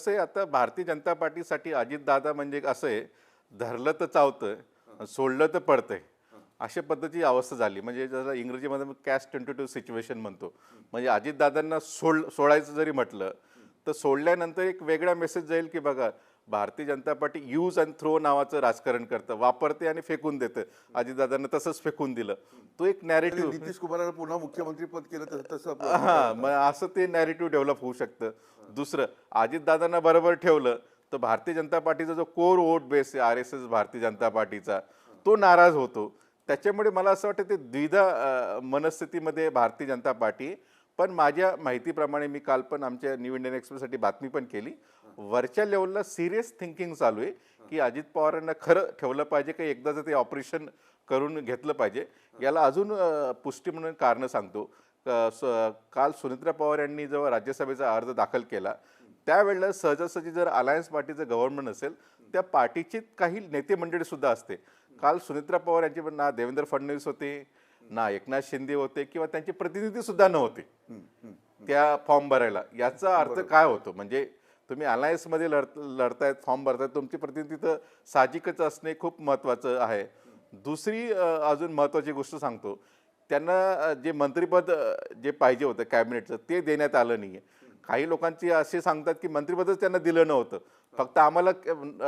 असे आता भारतीय जनता पार्टीसाठी अजितदादा म्हणजे असं आहे धरलं तर चावतं सोडलं तर पडतंय अशा पद्धतीची अवस्था झाली. म्हणजे जसं इंग्रजीमध्ये कॅश टेंटेटिव्ह सिच्युएशन म्हणतो. म्हणजे अजितदादांना सोड सोडायचं जरी म्हटलं तर सोडल्यानंतर एक वेगळा मेसेज जाईल की बघा Bharatiya Janata party use and throw नावाचं राजकारण करतं वापरते आणि फेकून देतं. अजितदादांना तसंच फेकून दिलं. तो एक नॅरेटिव्ह नितीश कुमारांना पुन्हा मुख्यमंत्री पद केलं तसं हा मग असं ते नॅरेटिव्ह डेव्हलप होऊ शकतं. दुसरं अजितदादांना बरोबर ठेवलं तर भारतीय जनता पार्टीचा जो कोर वोट बेस आहे R S S Bharatiya Janata पार्टीचा तो नाराज होतो. त्याच्यामुळे मला असं वाटतं ते द्विधा मनस्थितीमध्ये भारतीय जनता पार्टी पण माझ्या माहितीप्रमाणे मी काल पण आमच्या न्यू इंडियन एक्सप्रेससाठी बातमी पण केली. वरच्या लेवलला सिरियस थिंकिंग चालू आहे की अजित पवारांना खरं ठेवलं पाहिजे की एकदाचं ते ऑपरेशन करून घेतलं पाहिजे? याला अजून पुष्टी म्हणून कारणं सांगतो. स- काल सुनित्रा पवार यांनी जेव्हा राज्यसभेचा अर्ज दाखल केला त्यावेळेला सहजासहजी जर अलायन्स पार्टीचं गव्हर्नमेंट असेल त्या पार्टीची काही नेते मंडळी सुद्धा असते. काल सुनित्रा पवार यांची पण ना देवेंद्र फडणवीस होते ना एकनाथ शिंदे होते किंवा त्यांचे प्रतिनिधी सुद्धा नव्हते त्या फॉर्म भरायला. याचा अर्थ काय होतो? म्हणजे तुम्ही अलायन्समध्ये लढ लढतायत फॉर्म भरतायत तुमची प्रतिनिधी तर साहजिकच असणे खूप महत्त्वाचं आहे. दुसरी अजून महत्त्वाची गोष्ट सांगतो. त्यांना जे मंत्रिपद जे पाहिजे होतं कॅबिनेटचं ते देण्यात आलं नाही आहे काही लोकांची असे सांगतात की मंत्रिपदच त्यांना दिलं नव्हतं. फक्त आम्हाला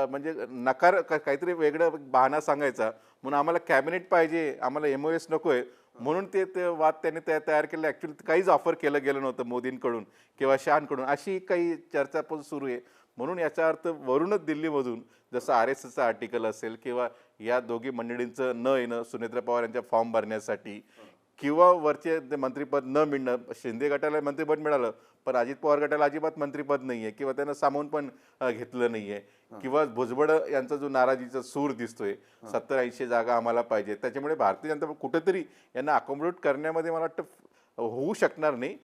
म्हणजे नकार काहीतरी वेगळं बहाणा सांगायचा. म्हणून आम्हाला कॅबिनेट पाहिजे आम्हाला एम ओ एस नको आहे म्हणून ते ते वाद त्यांनी तयार तयार केले. ॲक्च्युली काहीच ऑफर केलं गेलं नव्हतं मोदींकडून किंवा शहांकडून अशी काही चर्चा पण सुरू आहे. म्हणून याचा अर्थ वरूनच दिल्लीमधून जसं आर एस एसचं आर्टिकल असेल किंवा या दोघी मंडळींचं न येणं सुनेत्रा पवार यांच्या फॉर्म भरण्यासाठी किंवा वरचे ते मंत्रिपद न मिळणं शिंदे गटाला मंत्रिपद मिळालं पण अजित पवार गटाला अजिबात मंत्रिपद नाही आहे किंवा त्यांना सामावून पण घेतलं नाही आहे किंवा भुजबळ यांचा जो नाराजीचा सूर दिसतोय सत्तर ऐंशी जागा आम्हाला पाहिजे त्याच्यामुळे भारतीय जनता कुठेतरी यांना अकोमोडेट करण्यामध्ये मला वाटतं होऊ शकणार नाही.